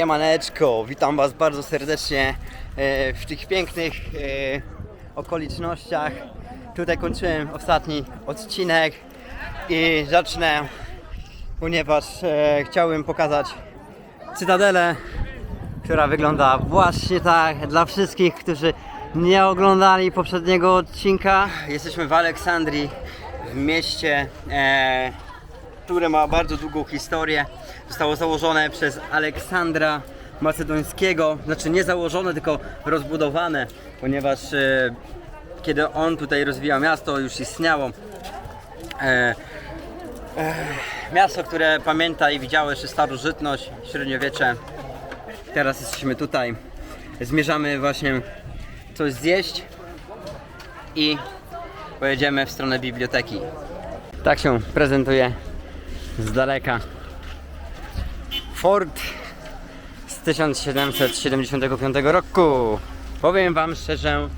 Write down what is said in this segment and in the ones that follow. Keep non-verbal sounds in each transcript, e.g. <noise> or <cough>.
Siemaneczko, witam Was bardzo serdecznie e, w tych pięknych e, okolicznościach. Tutaj kończyłem ostatni odcinek i zacznę, ponieważ e, chciałbym pokazać cytadelę, która wygląda właśnie tak dla wszystkich, którzy nie oglądali poprzedniego odcinka. Jesteśmy w Aleksandrii, w mieście, które ma bardzo długą historię. Zostało założone przez Aleksandra Macedońskiego, znaczy nie założone, tylko rozbudowane, ponieważ e, kiedy on tutaj rozwijał miasto, już istniało. E, Miasto, które pamięta i widziało jeszcze starożytność, średniowiecze. Teraz jesteśmy tutaj. Zmierzamy właśnie coś zjeść i pojedziemy w stronę biblioteki. Tak się prezentuje z daleka. Fort z 1775 roku. Powiem Wam szczerze,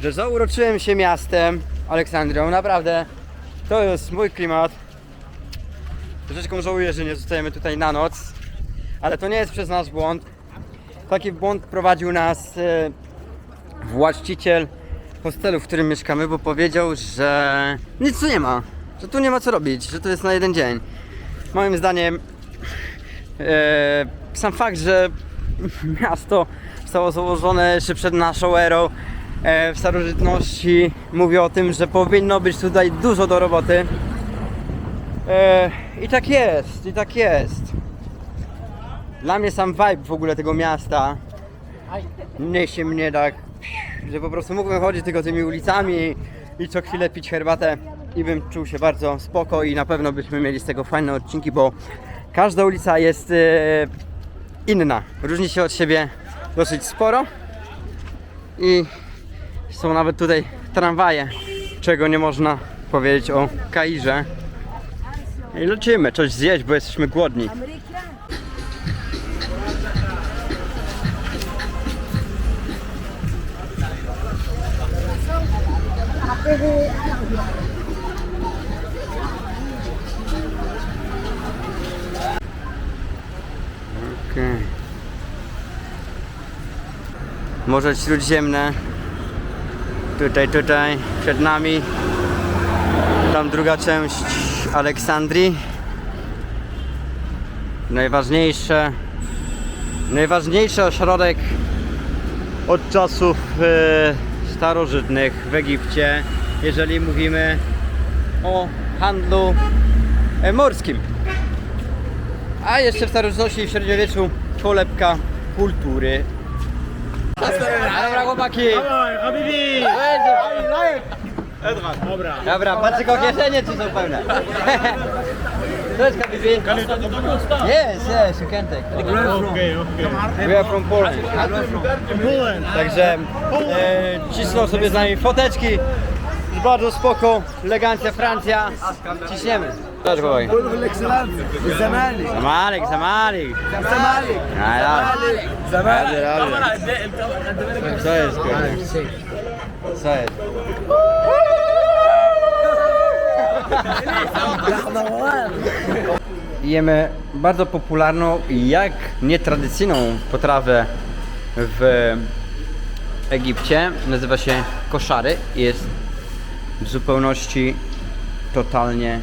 że zauroczyłem się miastem Aleksandrią. Naprawdę to jest mój klimat. Troszeczkę żałuję, że nie zostajemy tutaj na noc, ale to nie jest przez nasz błąd. Taki błąd prowadził nas e, właściciel hostelu, w którym mieszkamy, bo powiedział, że nic tu nie ma, że tu nie ma co robić, że to jest na jeden dzień. Moim zdaniem e, sam fakt, że miasto zostało założone jeszcze przed naszą erą e, w starożytności mówi o tym, że powinno być tutaj dużo do roboty. E, I tak jest, i tak jest. Dla mnie sam vibe w ogóle tego miasta niesie mnie tak, że po prostu mógłbym chodzić tylko tymi ulicami i co chwilę pić herbatę i bym czuł się bardzo spoko i na pewno byśmy mieli z tego fajne odcinki, bo każda ulica jest e, inna. Różni się od siebie dosyć sporo i są nawet tutaj tramwaje, czego nie można powiedzieć o Kairze. I lecimy, coś zjeść, bo jesteśmy głodni. Morze Śródziemne. Tutaj, tutaj, przed nami. Tam druga część Aleksandrii. Najważniejsze, najważniejszy ośrodek od czasów e, starożytnych w Egipcie, jeżeli mówimy o handlu e, morskim. A jeszcze w starożytności i w średniowieczu kolebka kultury. Dobra chłopaki. Habibi! Edward. Dobra. Dobra, patrz tylko kieszenie czy są pełne. To jest Habibi. Yes, yes, you can take. We are from Poland. Także e, cisną sobie z nami foteczki Jest Bardzo spoko, elegancja Francja. Ciśniemy. Chodź chłopaki. الزمالك Zamalik, zamalik. الزمالك Rady, rady. Co jest kurde? Co jest? <laughs> Jemy bardzo popularną i jak nietradycyjną potrawę w Egipcie. Nazywa się koszary i jest w zupełności totalnie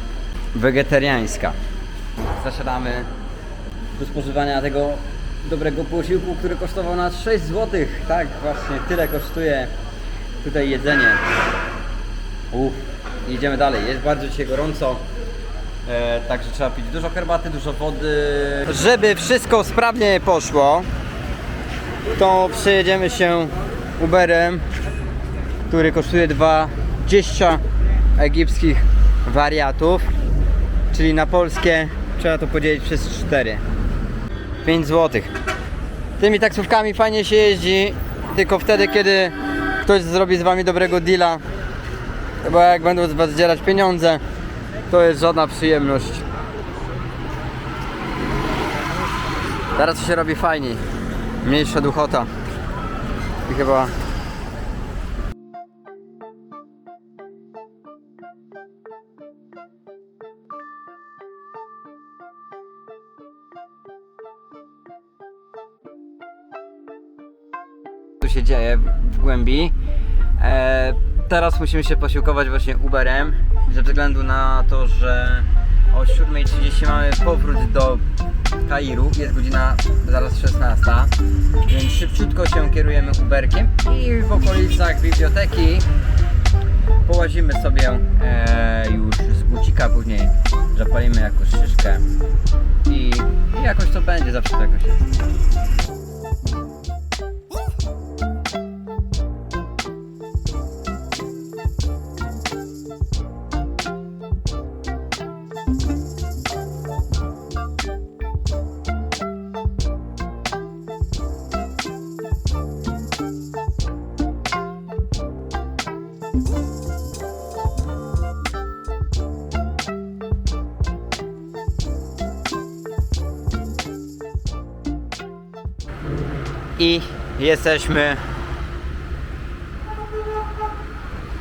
wegetariańska. Zasiadamy do spożywania tego dobrego posiłku, który kosztował nas 6 zł. Tak, właśnie tyle kosztuje tutaj jedzenie. Uff, idziemy dalej. Jest bardzo dzisiaj gorąco. E, także trzeba pić dużo herbaty, dużo wody. Żeby wszystko sprawnie poszło, to przejedziemy się Uberem, który kosztuje 20 egipskich wariatów, czyli na polskie trzeba to podzielić przez 4. 5 zł. Tymi taksówkami fajnie się jeździ, tylko wtedy, kiedy ktoś zrobi z wami dobrego deala. Bo jak będą z was zdzierać pieniądze, to jest żadna przyjemność. Teraz się robi fajniej. Mniejsza duchota. I chyba dzieje w głębi. E, teraz musimy się posiłkować właśnie Uberem, ze względu na to, że o 7.30 mamy powrót do Kairu, jest godzina zaraz 16, więc szybciutko się kierujemy Uberkiem i w okolicach biblioteki połazimy sobie e, już z bucika, później zapalimy jakąś szyszkę i, i jakoś to będzie, zawsze to jakoś jest. Jesteśmy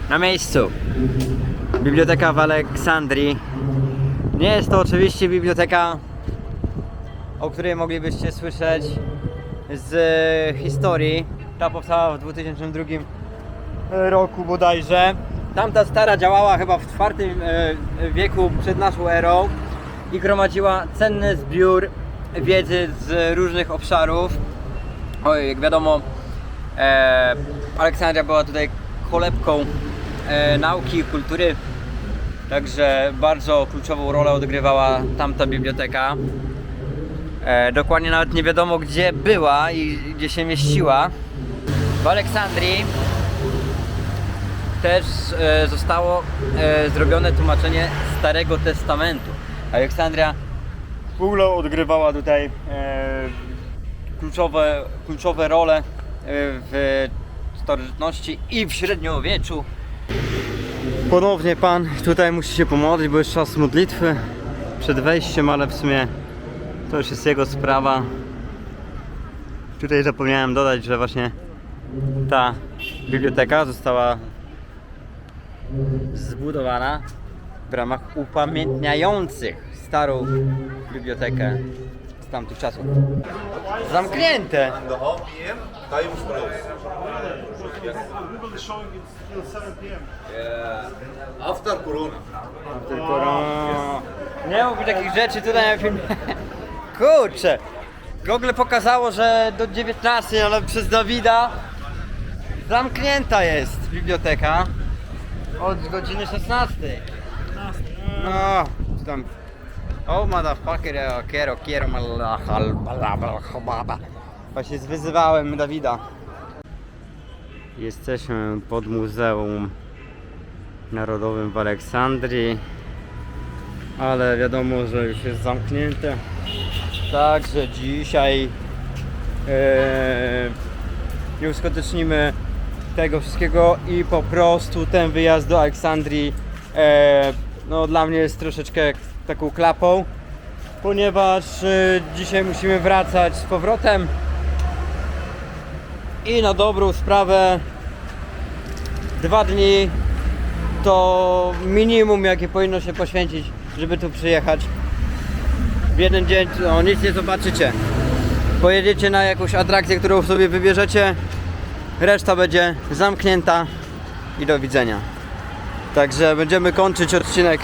na miejscu. Biblioteka w Aleksandrii. Nie jest to oczywiście biblioteka, o której moglibyście słyszeć z historii. Ta powstała w 2002 roku bodajże. Tamta stara działała chyba w IV e, wieku przed naszą erą i gromadziła cenny zbiór wiedzy z różnych obszarów. Oj, jak wiadomo, e, Aleksandria była tutaj kolebką e, nauki i kultury, także bardzo kluczową rolę odgrywała tamta biblioteka. E, dokładnie nawet nie wiadomo gdzie była i gdzie się mieściła. W Aleksandrii też e, zostało e, zrobione tłumaczenie Starego Testamentu. Aleksandria w ogóle odgrywała tutaj e, kluczowe, kluczowe role e, w starożytności i w średniowieczu. Ponownie Pan tutaj musi się pomodlić, bo jest czas modlitwy przed wejściem, ale w sumie to już jest jego sprawa. Tutaj zapomniałem dodać, że właśnie ta biblioteka została zbudowana w ramach upamiętniających starą bibliotekę z tamtych czasów. Zamknięte! After Corona. Tylko no, nie mówi takich rzeczy tutaj na filmie. <laughs> Kurczę! Google pokazało, że do 19, ale przez Dawida zamknięta jest biblioteka od godziny 16. No, tam. Oh motherfucker, balabal, chobaba. Właśnie zwyzywałem Dawida. Jesteśmy pod Muzeum Narodowym w Aleksandrii, ale wiadomo, że już jest zamknięte. Także dzisiaj e, nie uskutecznimy tego wszystkiego i po prostu ten wyjazd do Aleksandrii e, no, dla mnie jest troszeczkę taką klapą, ponieważ e, dzisiaj musimy wracać z powrotem i na dobrą sprawę dwa dni to minimum jakie powinno się poświęcić, żeby tu przyjechać. W jeden dzień no, nic nie zobaczycie. Pojedziecie na jakąś atrakcję, którą sobie wybierzecie, reszta będzie zamknięta i do widzenia. Także będziemy kończyć odcinek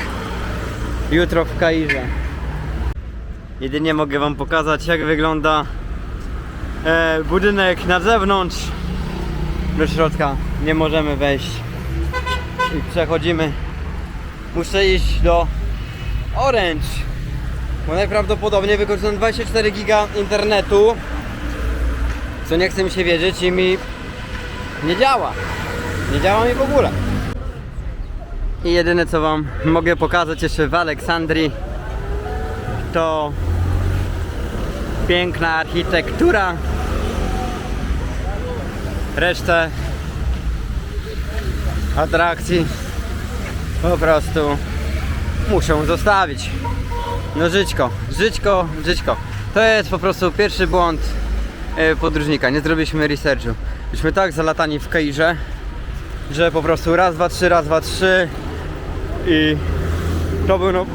jutro w Kairze. Jedynie mogę Wam pokazać jak wygląda e, budynek na zewnątrz. Do środka nie możemy wejść i przechodzimy. Muszę iść do Orange, bo najprawdopodobniej wykorzystam 24 giga internetu, co nie chce mi się wierzyć i mi nie działa. Nie działa mi w ogóle. I jedyne co Wam mogę pokazać jeszcze w Aleksandrii to piękna architektura. Resztę atrakcji po prostu muszą zostawić. No żyćko, żyćko, żyćko. To jest po prostu pierwszy błąd e, podróżnika. Nie zrobiliśmy researchu. Byliśmy tak zalatani w Kairze, że po prostu raz, dwa, trzy, raz, dwa, trzy i to był no,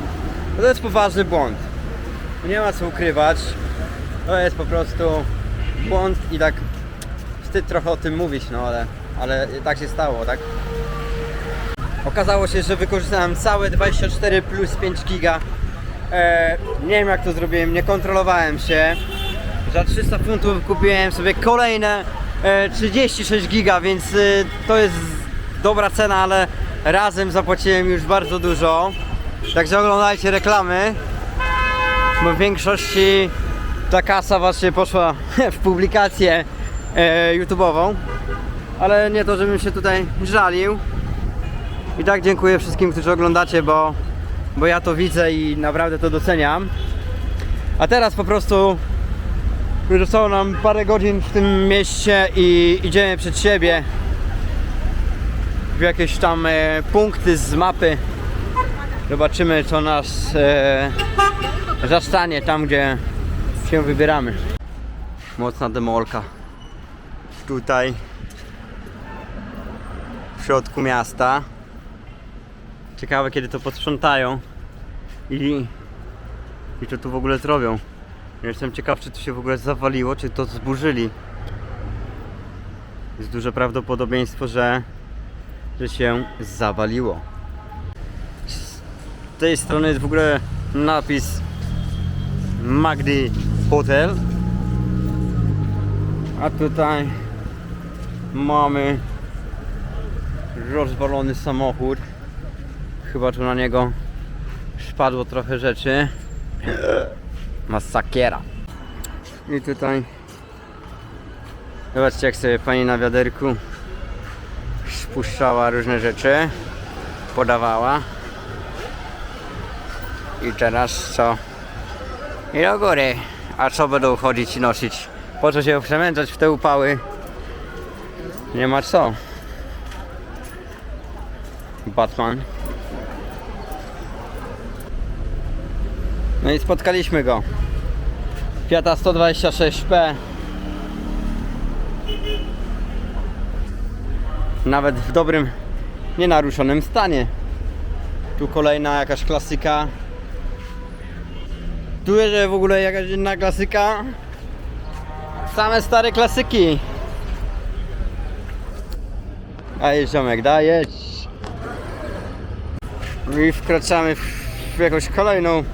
to jest poważny błąd. Nie ma co ukrywać. To jest po prostu błąd i tak wstyd trochę o tym mówić, no ale, ale tak się stało, tak? Okazało się, że wykorzystałem całe 24 plus 5 giga. E, nie wiem jak to zrobiłem, nie kontrolowałem się. Za 300 funtów kupiłem sobie kolejne e, 36 giga, więc e, to jest dobra cena, ale razem zapłaciłem już bardzo dużo. Także oglądajcie reklamy, bo w większości ta kasa właśnie poszła <laughs> w publikację e, YouTube'ową. Ale nie to, żebym się tutaj żalił. I tak dziękuję wszystkim, którzy oglądacie, bo, bo ja to widzę i naprawdę to doceniam. A teraz po prostu zostało nam parę godzin w tym mieście i idziemy przed siebie w jakieś tam e, punkty z mapy. Zobaczymy co nas e, zastanie tam, gdzie się wybieramy. Mocna demolka. Tutaj w środku miasta. Ciekawe kiedy to posprzątają i, i co tu w ogóle zrobią. Jestem ciekaw czy to się w ogóle zawaliło, czy to zburzyli. Jest duże prawdopodobieństwo, że, że się zawaliło. Z tej strony jest w ogóle napis Magdi Hotel. A tutaj mamy rozwalony samochód. Chyba tu na niego spadło trochę rzeczy. Masakiera. I tutaj zobaczcie jak sobie pani na wiaderku spuszczała różne rzeczy. Podawała. I teraz co? I do góry. A co będą chodzić i nosić? Po co się przemęczać w te upały? Nie ma co. Batman. No i spotkaliśmy go. Fiata 126P. Nawet w dobrym, nienaruszonym stanie. Tu kolejna jakaś klasyka. Tu jest w ogóle jakaś inna klasyka. Same stare klasyki. Dajesz ziomek, dajesz. I wkraczamy w jakąś kolejną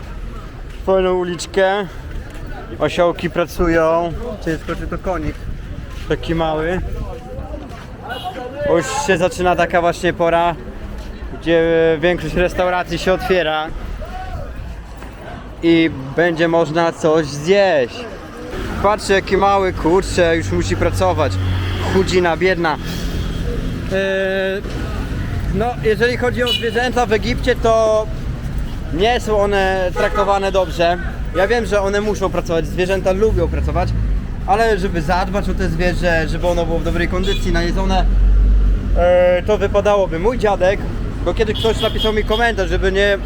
fajną uliczkę. Osiołki pracują. Ciężko czy to konik. Taki mały. Już się zaczyna taka właśnie pora, gdzie większość restauracji się otwiera i będzie można coś zjeść. Patrzcie jaki mały kurczę, już musi pracować. Chudzina, biedna. Eee, no, jeżeli chodzi o zwierzęta w Egipcie, to nie są one traktowane dobrze. Ja wiem, że one muszą pracować, zwierzęta lubią pracować, ale żeby zadbać o te zwierzę, żeby ono było w dobrej kondycji, najedzone, e, to wypadałoby. Mój dziadek, bo kiedy ktoś napisał mi komentarz, żeby nie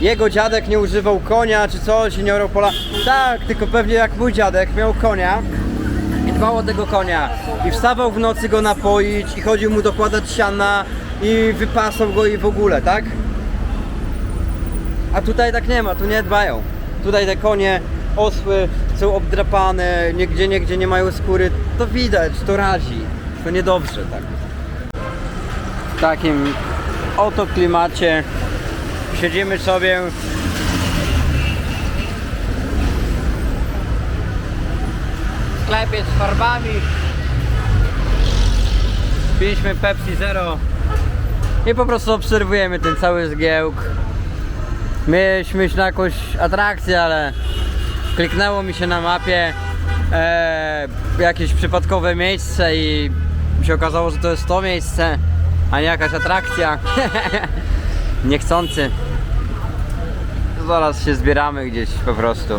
jego dziadek nie używał konia czy coś i nie orał pola. Tak, tylko pewnie jak mój dziadek miał konia i dbał o tego konia i wstawał w nocy go napoić i chodził mu dokładać siana i wypasał go i w ogóle, tak? A tutaj tak nie ma, tu nie dbają. Tutaj te konie, osły są obdrapane, nigdzie, nigdzie nie mają skóry. To widać, to razi. To niedobrze, tak. W takim oto klimacie siedzimy sobie w sklepie z farbami. Piliśmy Pepsi Zero i po prostu obserwujemy ten cały zgiełk. Mieliśmy na jakąś atrakcję, ale kliknęło mi się na mapie e, jakieś przypadkowe miejsce i się okazało, że to jest to miejsce, a jakaś atrakcja. <laughs> Niechcący. Zaraz się zbieramy gdzieś po prostu.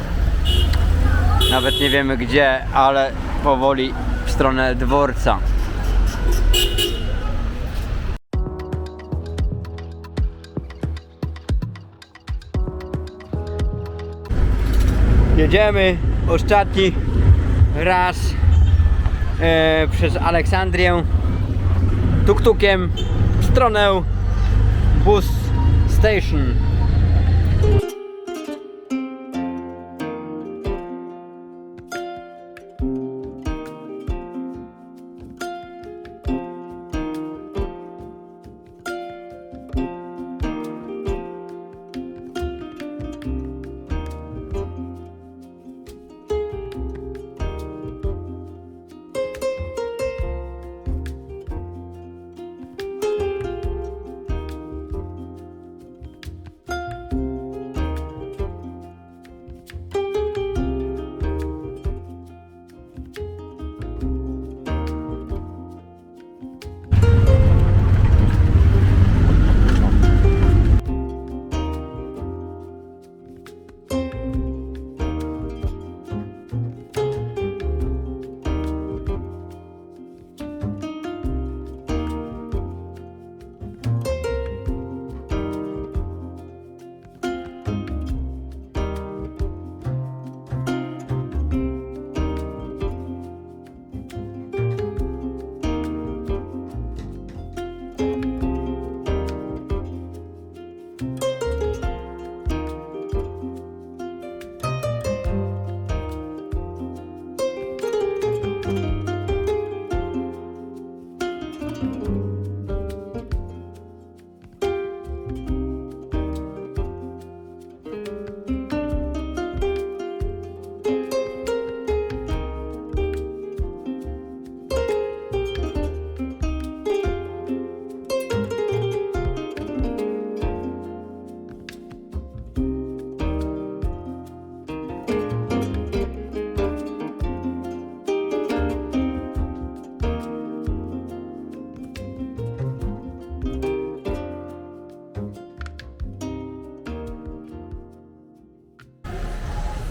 Nawet nie wiemy gdzie, ale powoli w stronę dworca. Jedziemy ostatni raz e, przez Aleksandrię tuktukiem w stronę bus station.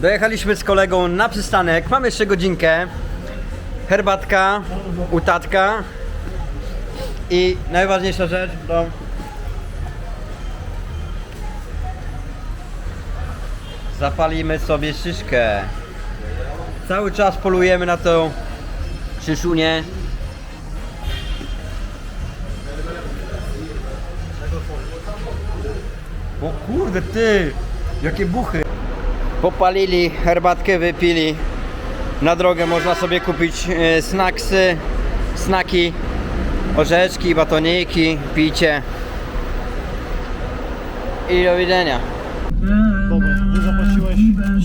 Dojechaliśmy z kolegą na przystanek. Mamy jeszcze godzinkę. Herbatka, utatka i najważniejsza rzecz, to zapalimy sobie szyszkę. Cały czas polujemy na tą szyszunię. O kurde ty, jakie buchy. Popalili, herbatkę wypili. Na drogę można sobie kupić e, snacksy, snaki, orzeszki, batoniki, picie. I do widzenia. Dobra, nie zapłaciłeś.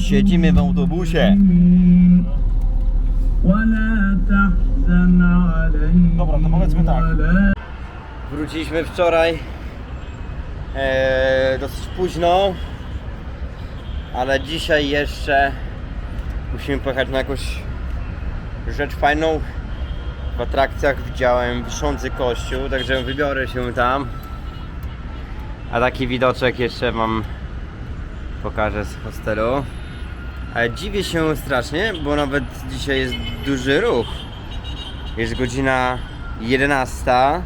Siedzimy w autobusie. Dobra, to powiedzmy tak. Wróciliśmy wczoraj e, dosyć późno, ale dzisiaj jeszcze musimy pojechać na jakąś rzecz fajną. W atrakcjach widziałem wiszący kościół, także wybiorę się tam. A taki widoczek jeszcze Wam pokażę z hostelu. Ale dziwię się strasznie, bo nawet dzisiaj jest duży ruch. Jest godzina 11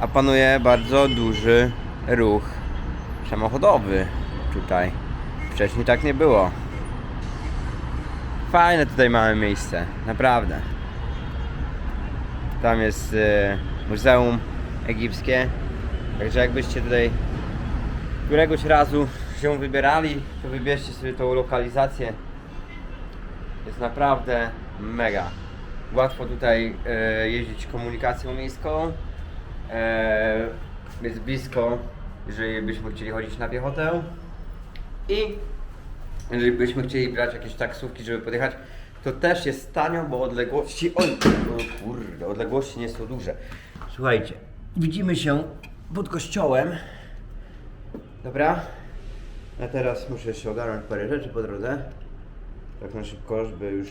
a panuje bardzo duży ruch samochodowy tutaj. Wcześniej tak nie było. Fajne tutaj mamy miejsce, naprawdę. Tam jest e, Muzeum Egipskie. Także jakbyście tutaj któregoś razu się wybierali, to wybierzcie sobie tą lokalizację. Jest naprawdę mega. Łatwo tutaj e, jeździć komunikacją miejską. E, jest blisko, jeżeli byśmy chcieli chodzić na piechotę. I jeżeli byśmy chcieli brać jakieś taksówki, żeby podjechać, to też jest tanio, bo odległości. Oj, o kurde, odległości nie są duże. Słuchajcie, widzimy się pod kościołem. Dobra? A teraz muszę jeszcze ogarnąć parę rzeczy po drodze. Tak na szybko, żeby już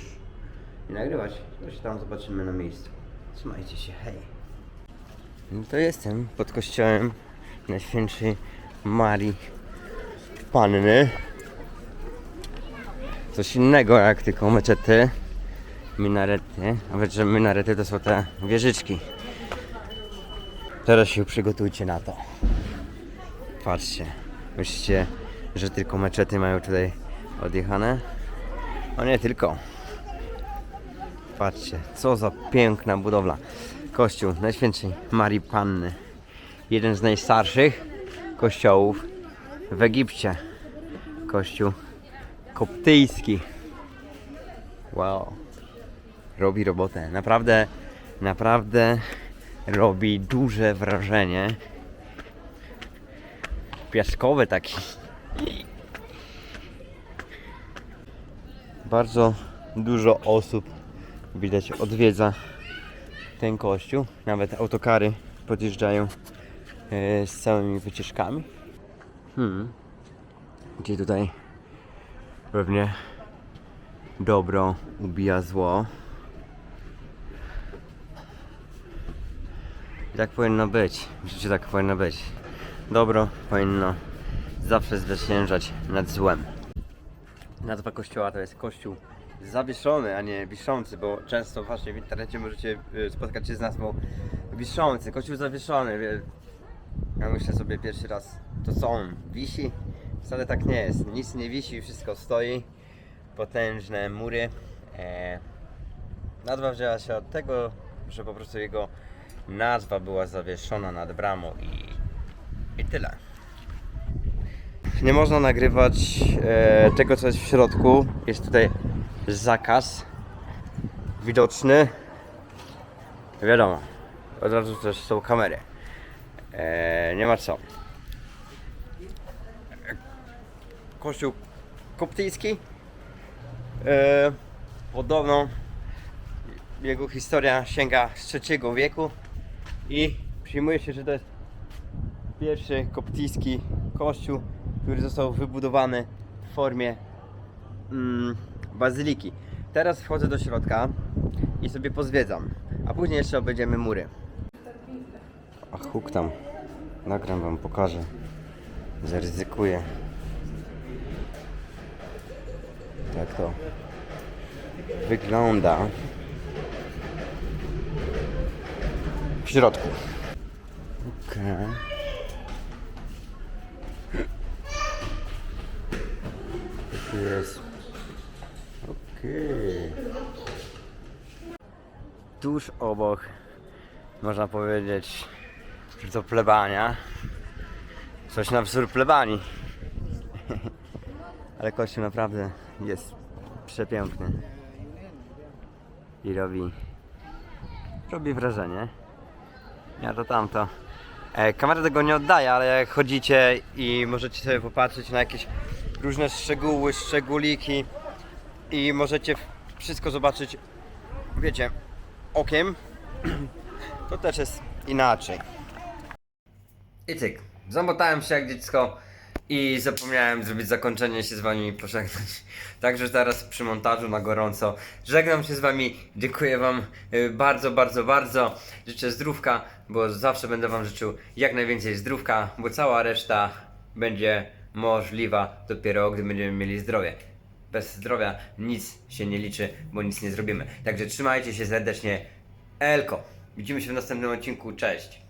nie nagrywać. To się tam zobaczymy na miejscu. Trzymajcie się, hej. No to jestem pod kościołem Najświętszej Marii Panny. Coś innego jak tylko meczety, minarety. Wiecie, że minarety to są te wieżyczki. Teraz się przygotujcie na to. Patrzcie. Myślicie, że tylko meczety mają tutaj odjechane? No nie tylko. Patrzcie, co za piękna budowla. Kościół Najświętszej Marii Panny. Jeden z najstarszych kościołów w Egipcie. Kościół koptyjski. Wow. Robi robotę. Naprawdę, naprawdę robi duże wrażenie. Piaskowy taki. Bardzo dużo osób widać odwiedza ten kościół. Nawet autokary podjeżdżają e, z całymi wycieczkami. Hmm. Gdzie tutaj pewnie dobro ubija zło. I tak powinno być. W życiu tak powinno być. Dobro powinno zawsze zwyciężać nad złem. Nazwa kościoła to jest kościół zawieszony, a nie wiszący, bo często właśnie w internecie możecie y, spotkać się z nazwą wiszący, kościół zawieszony. Ja myślę sobie pierwszy raz, to co on, wisi? Wcale tak nie jest, nic nie wisi, wszystko stoi, potężne mury. E, nazwa wzięła się od tego, że po prostu jego nazwa była zawieszona nad bramą i, i tyle. Nie można nagrywać e, tego, co jest w środku. Jest tutaj zakaz widoczny. Wiadomo, Od razu też są kamery. E, nie ma co. Kościół koptyjski. E, podobno jego historia sięga z III wieku i przyjmuje się, że to jest pierwszy koptyjski kościół, który został wybudowany w formie mm, bazyliki. Teraz wchodzę do środka i sobie pozwiedzam, a później jeszcze obejdziemy mury. A huk tam. Nagram wam, pokażę. Zaryzykuję. Tak to wygląda w środku. Okej. Tu jest. Okej. Tuż obok, można powiedzieć, to plebania. Coś na wzór plebanii. <laughs> Ale kościół naprawdę jest przepiękny. I robi, robi wrażenie. Ja to tamto. E, kamera tego nie oddaje, ale jak chodzicie i możecie sobie popatrzeć na jakieś różne szczegóły, szczególiki i możecie wszystko zobaczyć, wiecie, okiem, <clears throat> to też jest inaczej. I cyk, zamotałem się jak dziecko i zapomniałem zrobić zakończenie się z wami i pożegnać. <laughs> Także teraz przy montażu na gorąco żegnam się z wami, dziękuję wam y, bardzo, bardzo, bardzo. Życzę zdrówka, bo zawsze będę wam życzył jak najwięcej zdrówka, bo cała reszta będzie możliwa dopiero gdy będziemy mieli zdrowie. Bez zdrowia nic się nie liczy, bo nic nie zrobimy. Także trzymajcie się serdecznie. Elko. Widzimy się w następnym odcinku. Cześć.